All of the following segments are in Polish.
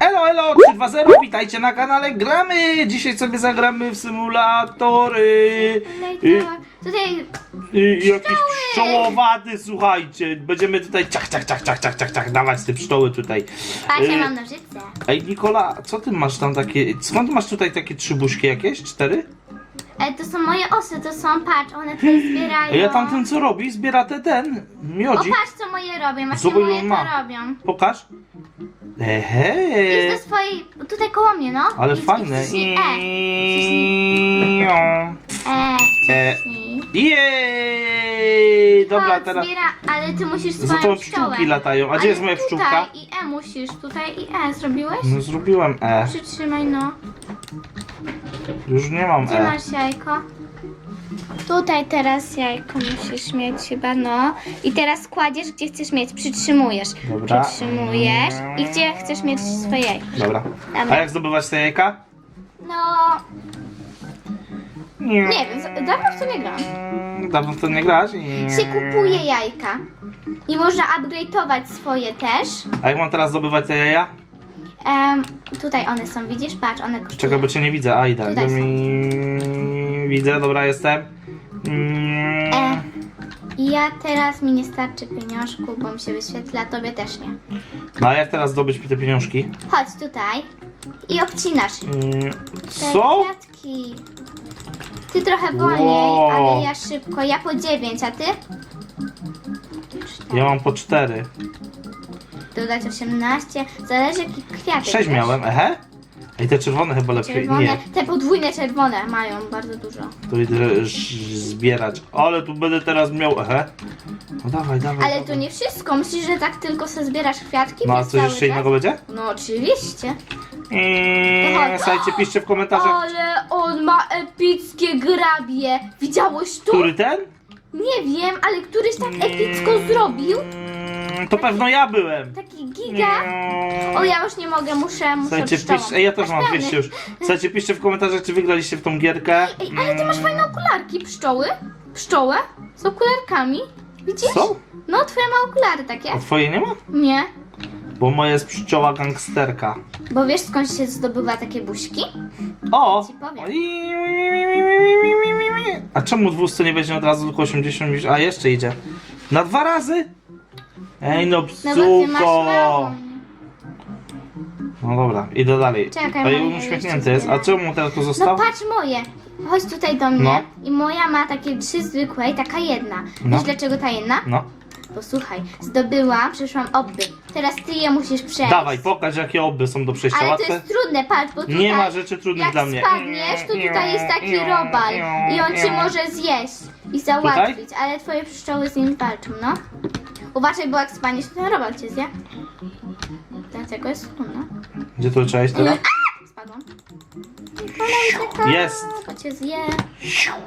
Elo, elo, 320, witajcie na kanale Gramy! Dzisiaj sobie zagramy w symulatory. Y, Tutaj y, jakiś pszczołowaty, słuchajcie. Będziemy tutaj ciach, ciach, ciach, ciach, ciach, ciach, ciach, dawać te pszczoły tutaj. patrz, ja Y, mam nożyce. Ej, Nikola, co ty masz tam takie, skąd masz tutaj takie trzy buźki jakieś? Cztery? E, to są moje osy, to są, patrz, one tutaj zbierają. Ej, a tamten co robi? Zbiera te ten, O, miodzik. patrz, co moje robią, właśnie Zobacz, moje to ma. robią. Pokaż. Idź Ehe. do swojej, tutaj koło mnie, no. Ale Idź, fajne. idź, idź, E, e, E. wciśnij. Jej! Dobra, Chodź, teraz. Zbiera, ale ty musisz Za swoją to pszczółki latają. A gdzie jest moja pszczółka? Tutaj i E musisz, tutaj i E. Zrobiłeś? No zrobiłem E. Przytrzymaj, no. Już nie mam Gdzie E. masz jajko? Tutaj teraz jajko musisz mieć chyba, no. I teraz kładziesz, gdzie chcesz mieć, przytrzymujesz. Dobra. Przytrzymujesz. I gdzie chcesz mieć swoje jajko? Dobra. A jak zdobywać te jajka? No, nie wiem, z- dawno w to nie gram. Dawno w to nie grasz? Się kupuje jajka. I można upgrade'ować swoje też. A jak mam teraz zdobywać te jaja? Em, tutaj one są, widzisz? Patrz, one. Czekaj, bo cię nie widzę. A idę. Tutaj są. Mi... Widzę, dobra, jestem. Mm. E, I ja teraz mi nie starczy pieniążku, bo mi się wyświetla, tobie też nie. No a jak teraz zdobyć te pieniążki? Chodź tutaj i obcinasz Mm. te Co? kwiatki. Ty trochę wolniej, Wow. ale ja szybko. Ja po 9, a ty? Ja mam po cztery. Dodać 18. Zależy jaki kwiatek. Sześć wiesz? miałem, ehe. Ej, te czerwone chyba lepiej. Czerwone. Nie, Te podwójne czerwone mają bardzo dużo. to idę ż- zbierać. Ale tu będę teraz miał, ehe. No dawaj, dawaj. Ale dawaj. to nie wszystko. Myślisz, że tak tylko sobie zbierasz kwiatki? No a przez coś cały jeszcze czas? innego będzie? No oczywiście. Eee, chodź. słuchajcie, piszcie w komentarzach, Ale on ma epickie grabie. Widziałeś to? który ten? Nie wiem, ale któryś tak epicko zrobił. Mm, To pewno ja byłem. Taki giga. O, ja już nie mogę, muszę, muszę Słuchajcie, pisz, ej, ja też mam plany? 200 już. Słuchajcie, piszcie w komentarzach, czy wygraliście w tą gierkę. Ej, ale ty masz fajne okularki, pszczoły. Pszczołę z okularkami. Widzisz? Co? No, twoja ma okulary takie. A twoje nie ma? Nie. Bo moja jest pszczoła gangsterka. Bo wiesz skąd się zdobywa takie buźki? O! Ci powiem. A czemu 200 nie weźmie od razu tylko 80? A jeszcze idzie. Na dwa razy? Ej no No bo ty masz psuko! mało. No dobra, idę dalej. Czekaj, moje uśmiechnięty jeszcze jest. A zbieram. czemu teraz to No został? patrz moje. Chodź tutaj do mnie. No. I moja ma takie trzy zwykłe i taka jedna. No. Wiesz dlaczego ta jedna? No, Posłuchaj, zdobyłam, przeszłam obby. Teraz ty je musisz przejść. dawaj, pokaż jakie oby są do przejścia Ale to łatwe. jest trudne, patrz, bo tutaj... Nie ma rzeczy trudnych jak dla mnie. spadniesz, to tutaj jest taki robal i on cię może zjeść i załatwić, ale twoje pszczoły z nim walczą, no. Uważaj, bo jak spadniesz, to ten robal cię zje. Dlatego jest trudno. Gdzie to trzeba iść teraz? Spadłam. Uciekaj, Jest. Bo cię zje.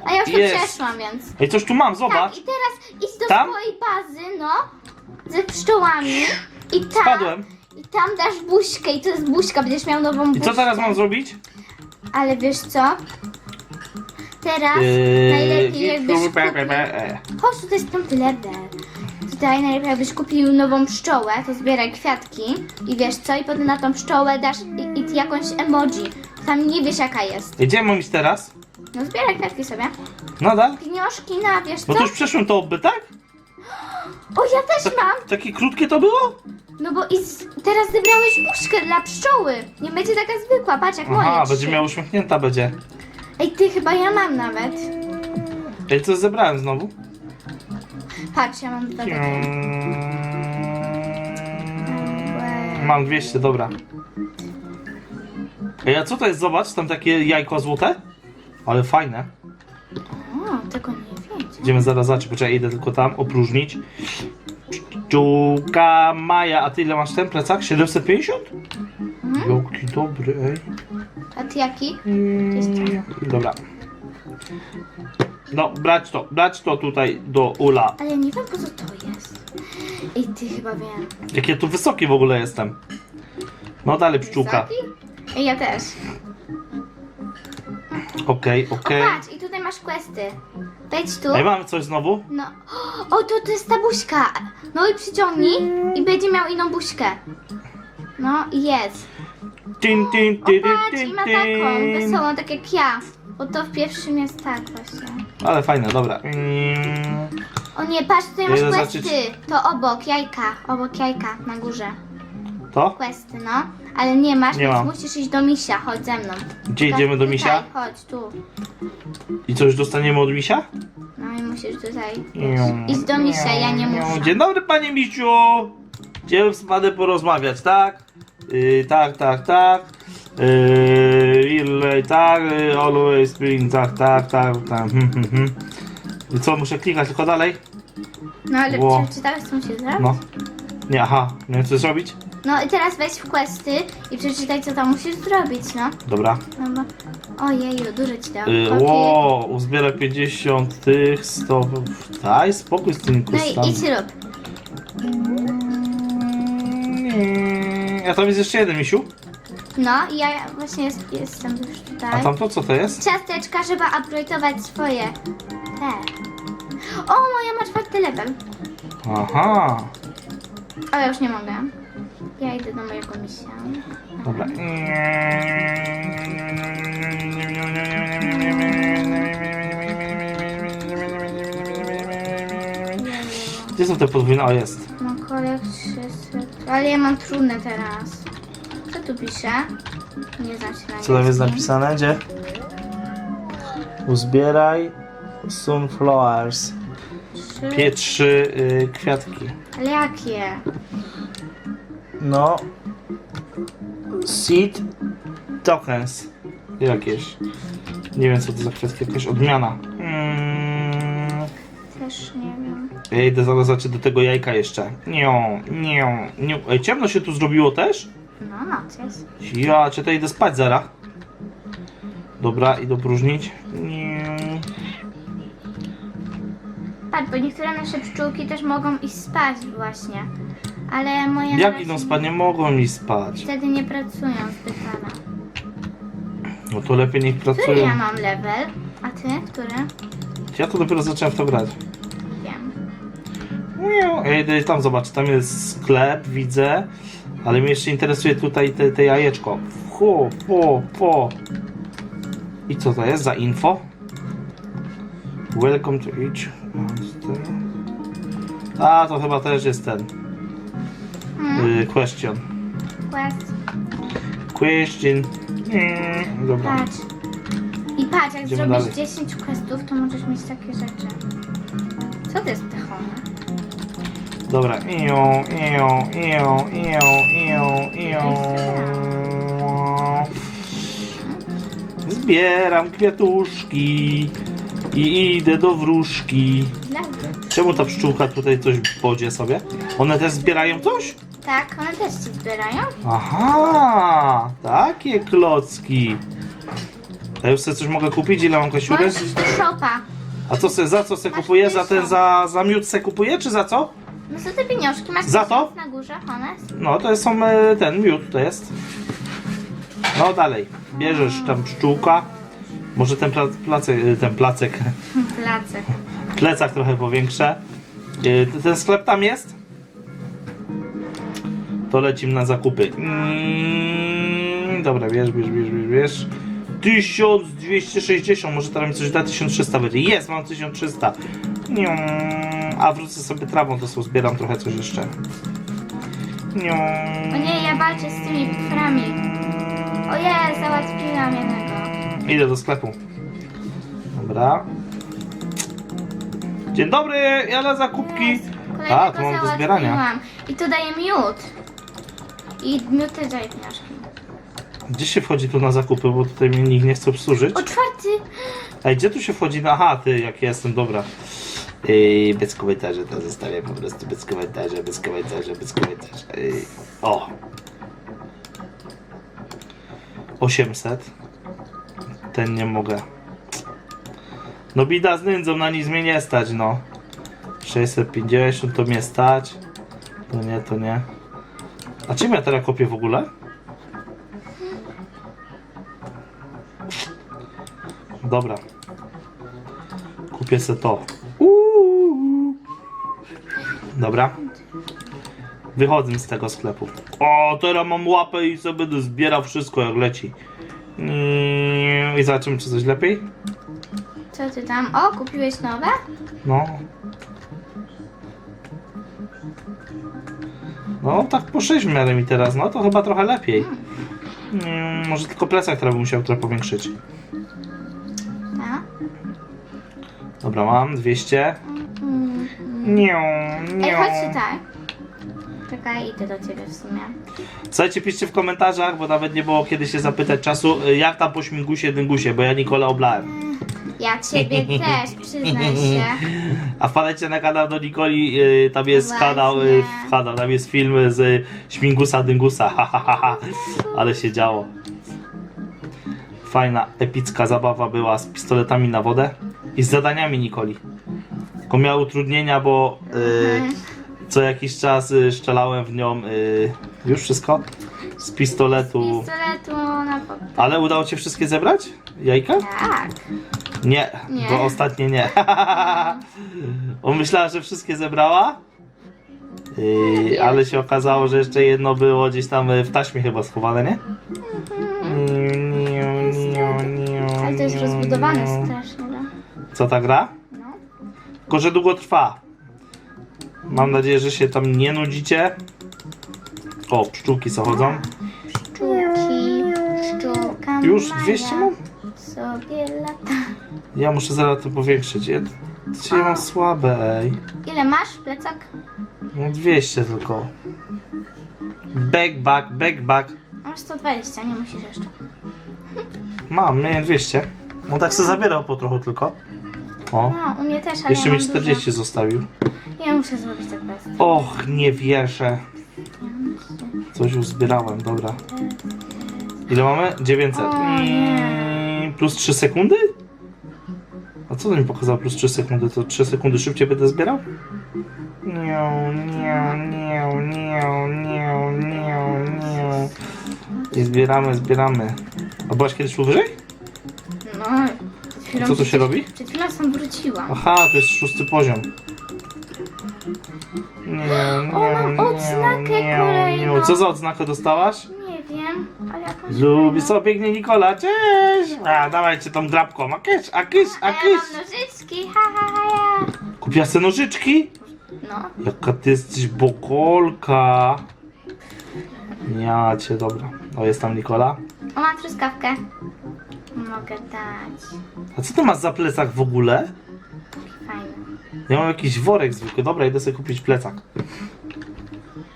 A ja już to Jest. przeszłam, więc... Ej, coś tu mam, zobacz. Tak, i teraz idź do Tam? swojej bazy, no, ze pszczołami i tam... Spadłem. I tam dasz buźkę i to jest buźka, będziesz miał nową I buźkę. co teraz mam zrobić? Ale wiesz co? Teraz Yy, najlepiej jakbyś kupił... e. Chodź, tutaj jest piąty level. Tutaj najlepiej jakbyś kupił nową pszczołę, to zbieraj kwiatki i wiesz co? I potem na tą pszczołę dasz i, i jakąś emoji. Tam nie wiesz jaka jest. Gdzie mam iść teraz? No zbieraj kwiatki sobie. Nadal? Pieniążki na, wiesz Bo co? to już przeszłem to obby, tak? O, ja też mam! takie krótkie to było? No bo i z... teraz zebrałeś buźkę dla pszczoły. Nie będzie taka zwykła, patrz jak Aha, trzy. będzie miał uśmiechnięta będzie. Ej, ty chyba ja mam nawet. Ej, co zebrałem znowu? Patrz, ja mam dwa takie. Mam 200, dobra. Ej, a co to jest? Zobacz, tam takie jajko złote. Ale fajne. O, tego nie. Idziemy zaraz zobaczyć, poczekaj, idę tylko tam opróżnić. Pszczółka Maja, a ty ile masz ten plecak? 750? Mhm. Jaki dobry, ej. A ty jaki? Mm, Dobra. No, brać to, brać to tutaj do Ula. Ale nie wiem po co to jest. Ej, ty chyba wiem. Jak ja tu wysoki w ogóle jestem. No dalej pszczółka. Wysoki? Ej, ja też. Okej, okej. patrz, i tutaj masz questy. Wejdź tu. Ej, mamy coś znowu? No. O, to, to jest ta buźka. No i przyciągnij i będzie miał inną buźkę. No i jest. Tin, tin, O, tin, patrz, tin, i ma tin. taką wesołą, tak jak ja. Bo to w pierwszym jest tak właśnie. Ale fajne, dobra. Mm, O nie, patrz, tutaj masz questy. To obok, jajka. Obok jajka, na górze. To? Questy, no. Ale nie masz, Nie więc mam. musisz iść do misia. Chodź ze mną. Gdzie idziemy do Tutaj, misia? Chodź, tu. I co, już dostaniemy od misia? No i musisz tutaj iść do misia, ja nie muszę. Dzień dobry, panie misiu! Chciałem z panem porozmawiać, tak? Yy, tak, tak, tak. Yy, ile, tak, yy, always bring, tak, tak, tak, tak. Hmm, hmm, hmm. I co, muszę klikać tylko dalej? No ale Ło. przeczytałeś, co musisz zrobić? No. Nie, aha, nie wiem co zrobić? No i teraz wejdź w questy i przeczytaj, co tam musisz zrobić, no. Dobra. no bo... Ojeju, dużo ci dał. Yy, Kopię. ło, uzbiera 50 tych, 100. Daj spokój z tymi No i idź rób. Mm, A tam jest jeszcze jeden misiu? No i ja właśnie jest, jestem już tutaj. A tam to co to jest? Ciasteczka, żeby upgrade'ować swoje. Te. O, moja ma czwarty level. Aha. O, ja już nie mogę. Ja idę do mojego misia. Dobra. Gdzie są te podwójne? O, jest. No kolek 300. Ale ja mam trudne teraz. Co tu pisze? Nie znam się na Co tam jest angielskim. napisane? Gdzie? Uzbieraj sunflowers. Trzy. Pie trzy y, kwiatki. Ale jakie? No. Seed tokens. Jakieś. Nie wiem co to za kwiatki, jakaś odmiana. Mm. Też nie wiem. Ja idę zaraz do tego jajka jeszcze. Nie, nie, nie. Ej, ciemno się tu zrobiło też? No, noc jest. Ja, czy to idę spać zaraz? Dobra, idę próżnić. Nie. Patrz, bo niektóre nasze pszczółki też mogą iść spać właśnie. Ale moje na Jak razie idą spać? Nie mogą mi spać. Wtedy nie pracują zbyt rano. No to lepiej niech Który pracują. ja mam level? A ty? Który? Ja to dopiero zacząłem w to grać. Wiem. Ja idę tam zobaczę, tam jest sklep, widzę. Ale mnie jeszcze interesuje tutaj te, te jajeczko. Fu, po, po. I co to jest za info? Welcome to each. A, to chyba też jest ten. Hmm? Y, question. Quest. Question. Mm, dobra. Patrz. I patrz, jak Idziemy zrobisz dalej. 10 questów, to możesz mieć takie rzeczy. Co to jest techona? Dobra. Ią, ią, ią, ią, ią, ią. Zbieram kwiatuszki i idę do wróżki. Dla Czemu ta pszczółka tutaj coś podzie sobie? One też zbierają coś? Tak, one też ci zbierają? Aha, takie klocki. Ja już sobie coś mogę kupić? Ile mam kasiurek? Możesz iść do shopa. A co se, za co se Masz kupuję? Za ten, za, za miód se kupuję, czy za co? No co te pieniążki masz Za to? na górze, honest? No, to jest są, e, ten miód, to jest. No dalej, bierzesz tam pszczółka. Może ten pla, placek, e, ten placek, Placek. Plecak trochę powiększę. T- Ten sklep tam jest? To lecimy na zakupy. Mm, dobra, bierz, bierz, bierz, bierz, bierz. 1260, może teraz mi coś da 1300 będzie. Jest, mam 1300. Nią. A wrócę sobie trawą, to sobie zbieram trochę coś jeszcze. O nie, ja walczę z tymi potworami. O jest, załatwiłam jednego. Idę do sklepu. Dobra. Dzień dobry, ja na zakupki. Kolejnego A, to mam do zbierania. załatwiłam. I tu daje miód. I miód też pieniążki. Gdzie się wchodzi tu na zakupy, bo tutaj mnie nikt nie chce obsłużyć. O czwarty! Ej, gdzie tu się wchodzi na... Aha, ty, jak jestem, dobra. Yy, bez komentarzy to zostawię po prostu, bez komentarzy, bez komentarzy, bez komentarzy. Yy, o! 800. Ten nie mogę. No bida z nędzą, na nic mnie nie stać, no. 650 to mnie stać. To nie, to nie. A czym ja teraz kopię w ogóle? Dobra. Kupię se to. Uuu. Dobra. Wychodzę z tego sklepu. O, teraz mam łapę i sobie będę zbierał wszystko jak leci. Mm, I zobaczymy, czy coś lepiej. Co ty tam? O, kupiłeś nowe? No. No, tak po 6 w miarę mi teraz, no to chyba trochę lepiej. Mm, może tylko plecak teraz bym musiał trochę powiększyć. Tak. Dobra, mam 200. Mm. Nie, Ej, nie. chodź tutaj. Czekaj, idę do ciebie w sumie. Słuchajcie, piszcie w komentarzach, bo nawet nie było kiedy się zapytać czasu, y, jak tam po śmigusie, dyngusie, bo ja Nikola oblałem. Ja ciebie też, przyznaj się. A wpadajcie na kanał do Nikoli, y, tam jest Właśnie. kanał, y, kanał, tam jest film z y, śmigusa, dyngusa, ha, ha, ha, ha. ale się działo. Fajna, epicka zabawa była z pistoletami na wodę i z zadaniami Nikoli. Tylko miała utrudnienia, bo y, Mhm. co jakiś czas y, strzelałem w nią, y, już wszystko? Z pistoletu. Pistoletu na pok- Ale udało Cię wszystkie zebrać? Jajka? Tak. Nie, Nie. to ostatnie nie. On myślała, że wszystkie zebrała, yy, ale się okazało, że jeszcze jedno było gdzieś tam y, w taśmie chyba schowane, nie? Ale to jest rozbudowane strasznie, no. Co ta gra? no. Tylko, że długo trwa. Mam nadzieję, że się tam nie nudzicie. O, pszczółki co chodzą. Pszczółki, pszczółka Już Maja 200 mam? sobie lata. Ja muszę zaraz to powiększyć. Ja dzisiaj mam słabe, ej. Ile masz plecak? No 200 tylko. Back, back, back, back. Masz 120, nie musisz jeszcze. Mam, miałem 200. On tak se zabierał po trochu tylko. O, No, u mnie też, ale jeszcze ja mi mam 40 zostawił. Dużo. Ja muszę zrobić tak bez. Och, nie wierzę. Coś już zbierałem, dobra. Ile mamy? 900. O nie. Mm, Plus 3 sekundy? A co to mi pokazało plus 3 sekundy? To 3 sekundy szybciej będę zbierał? Nie, nie, nie, nie, nie, nie, nie. I zbieramy, zbieramy. A byłaś kiedyś tu wyżej? No, przed chwilą Co tu się robi? Przed chwilą sam wróciłam. Aha, to jest szósty poziom. Nie, nie, O, mam odznakę kolejną. Co za odznakę dostałaś? Nie wiem, ale jakąś Lubi sobie biegnie Nikola, cześć! A, dawajcie tą drapką, a kysz, a kysz, a A ja kysz! mam nożyczki, ha, ha, ha, ja. Kupiłaś te nożyczki? No, Jaka ty jesteś bokolka. Ja cię, dobra. O, jest tam Nikola. o, mam truskawkę. Mogę dać. A co ty masz za plecak w ogóle? Ja mam jakiś worek zwykły. Dobra, idę sobie kupić plecak.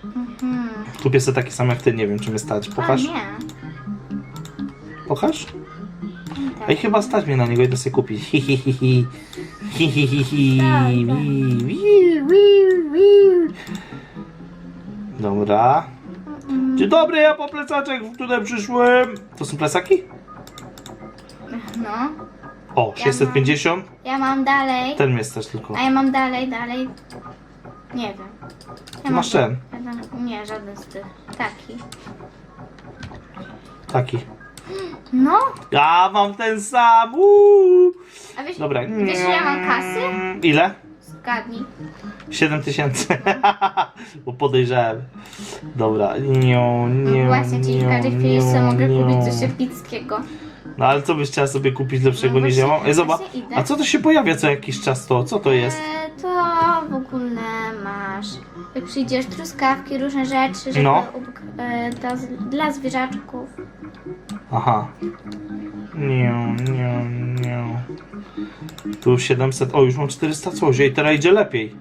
Mhm. Kupię sobie taki sam jak ty, nie wiem czy mnie stać. Pokaż? A, nie. Pokaż? Ej, chyba stać mnie na niego, idę sobie kupić. Hi, hi, hi, hi. Hi, hi, hi, hi. Tak, Wi, tak. wi, wi, wi. Dobra. Mm, Dzień dobry, ja po plecaczek tutaj przyszłem. To są plecaki? No, O, 650. ja mam dalej. Ten mnie stać tylko. A ja mam dalej, dalej. Nie wiem. Ja masz ten. Ja tam, nie, żaden z tych. Taki. Taki. No, Ja mam ten sam. Uuu. a wiesz, Dobra. wiesz ja mam kasy? Ile? Zgadnij. 7 tysięcy. Bo podejrzewałem. Dobra. Nie, nie, No Właśnie, ci w każdej chwili sobie mogę kupić coś epickiego. No ale co byś chciała sobie kupić lepszego No niż ja mam? właśnie, Ej, zobacz. właśnie idę. A co to się pojawia co jakiś czas to? Co to jest? E, to w ogóle masz. Jak przyjdziesz, truskawki, różne rzeczy, żeby No. e, dla, dla zwierzaczków. Aha. Nie, nie, nie. Tu 700. O, już mam 400 coś. Ej, teraz idzie lepiej.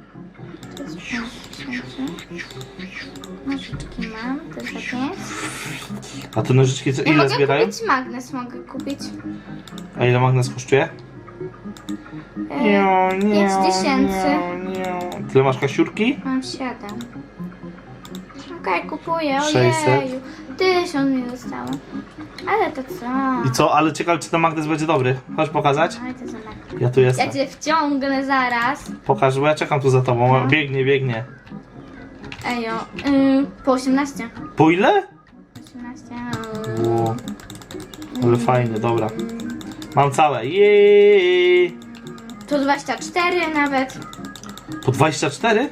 To jest 5 tysięcy. Nożyczki mam, to jest za 5. A te nożyczki co, Ja ile mogę zbierają? kupić magnes, mogę kupić. A ile magnes kosztuje? E, 5 tysięcy. nie. Tyle masz kasiurki? Mam 7. Okej, kupuję, 600. ojeju. Tysiąc mi zostało. Ale to co? I co? Ale ciekawe, czy ten magnes będzie dobry. Chodź pokazać. To za. Ja tu jestem. Ja cię wciągnę zaraz. Pokaż, bo ja czekam tu za tobą. No. Biegnie, biegnie. Ejo, y, po 18. Po ile? 18. Ło. Ale fajnie, dobra. Mam całe. Jej. To 24 nawet Po 24?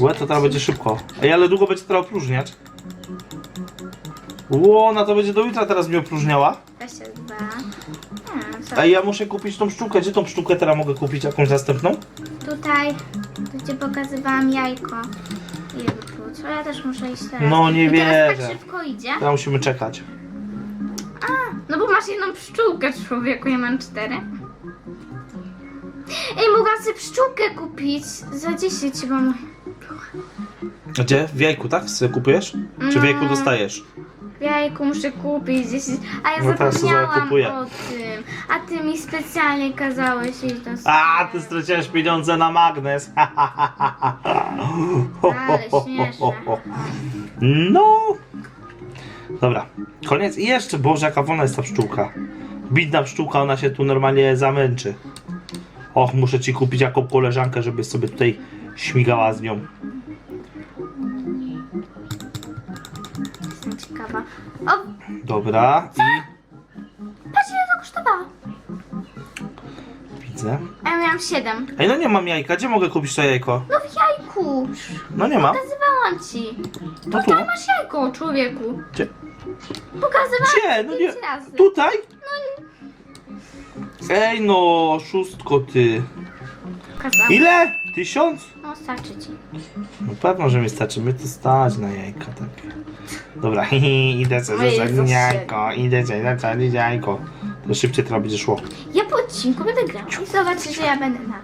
Łe, to teraz będzie szybko. Ej, ale długo będzie teraz opróżniać. Ło, ona to będzie do jutra teraz mi opróżniała. 22. Hmm, co? Ej, ja muszę kupić tą pszczółkę. Gdzie tą pszczółkę teraz mogę kupić? Jakąś następną? Tutaj, tu ci pokazywałam jajko. Jejku, co ja też muszę iść teraz. No, nie I teraz wierzę. tak szybko idzie. Teraz musimy czekać. No bo masz jedną pszczółkę, człowieku, ja mam cztery. Ej, mogłam sobie pszczółkę kupić za 10 chyba. Gdzie? W jajku, tak? Sobie kupujesz? Czy w jajku No. dostajesz? Jajku muszę kupić 10. A ja No sobie zapomniałam o tym. A ty mi specjalnie kazałeś iść do A, ty straciłeś pieniądze na magnes. Ale. No. Dobra, koniec. I jeszcze, Boże, jaka wolna jest ta pszczółka. Bidna pszczółka, ona się tu normalnie zamęczy. Och, muszę ci kupić jaką koleżankę, żebyś sobie tutaj śmigała z nią. Ciekawa. O, Dobra, i patrz ile to kosztowało. widzę. A ja miałam 7. Ej, no nie mam jajka, gdzie mogę kupić to jajko? No w jajku. No nie mam. Pokazywałam ci. No tu. Tutaj masz jajko, człowieku. Gdzie? Pokazywałam Gdzie? ci No nie. razy. Tutaj? Ej no, szóstko ty. Pokazałam. Ile? Tysiąc? No starczy ci. No pewno, że mi starczy. My to stać na jajka takie. Dobra, idę sobie Ojej, za jajko, idę sobie zasadzić jajko. To szybciej teraz będzie szło. Ja po odcinku będę grała i zobaczysz, że ja będę na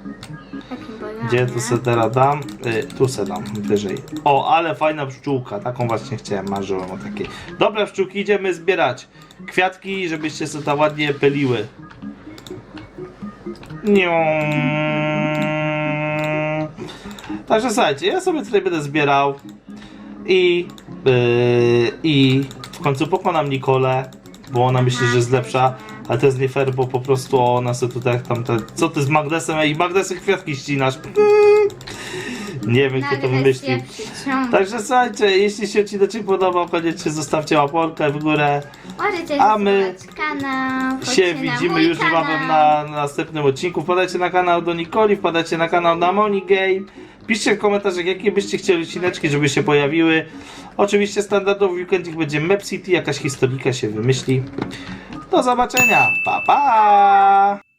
takim. Gdzie tu se teraz dam? Y, tu se dam, wyżej. O, ale fajna pszczółka, taką właśnie chciałem, marzyłem o takiej. Dobra pszczółki, idziemy zbierać kwiatki, żebyście sobie tam ładnie pyliły. Nią. Także słuchajcie, ja sobie tutaj będę zbierał i, yy, i w końcu pokonam Nikolę, bo ona myśli, że jest lepsza, ale to jest nie fair, bo po prostu ona sobie tutaj tam te, co ty z Magnesem, ej Magnesem kwiatki ścinasz. Nie wiem kto to wymyślił. Także słuchajcie, jeśli się odcinek podobał, koniecznie zostawcie łaporkę w górę. A my kanał, się widzimy już niebawem na, na następnym odcinku. Wpadajcie na kanał do Nikoli, wpadajcie na kanał na Moni Game. Piszcie w komentarzach, jakie byście chcieli odcineczki, żeby się pojawiły. Oczywiście standardowy weekendzik będzie Map City, jakaś historika się wymyśli. Do zobaczenia, pa pa!